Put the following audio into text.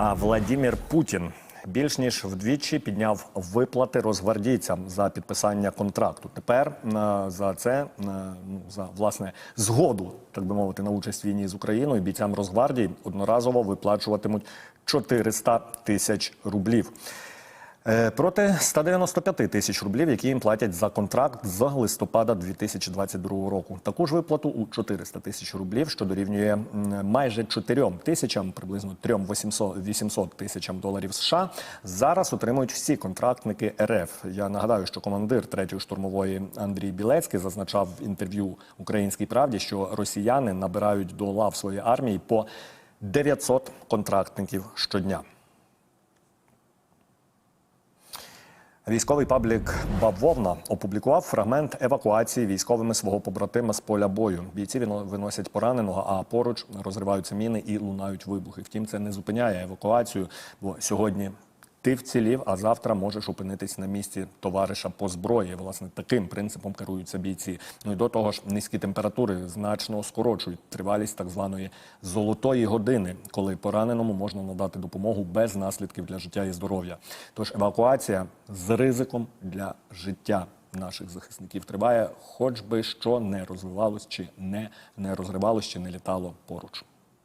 А Владімір Путін більш ніж вдвічі підняв виплати розгвардійцям за підписання контракту. Тепер е, за це е, ну, за власне згоду, так би мовити, на участь в війні з Україною бійцям Розгвардії одноразово виплачуватимуть 400 тисяч рублів. Е, Проти 195 тисяч рублів, які їм платять за контракт з листопада 2022 року. Таку ж виплату у 400 тисяч рублів, що дорівнює майже 4 тисячам, приблизно 3 800 800 тисячам доларів США. Зараз отримують всі контрактники РФ. Я нагадаю, що командир 3-ї штурмової Андрій Білецький зазначав в інтерв'ю Українській правді, що росіяни набирають до лав своєї армії по 900 контрактників щодня. Військовий паблік Бавовна опублікував фрагмент евакуації військовими свого побратима з поля бою. Бійці вино- виносять пораненого, а поруч розриваються міни і лунають вибухи. Втім, це не зупиняє евакуацію, бо сьогодні ти вцілів, а завтра можеш опинитись на місці товариша по зброї. Власне, таким принципом керуються бійці. Ну і до того ж, низькі температури значно скорочують тривалість так званої золотої години, коли пораненому можна надати допомогу без наслідків для життя і здоров'я. Тож евакуація з ризиком для життя наших захисників триває, хоч би що не розвивалось чи не, не розривалось, чи не літало поруч.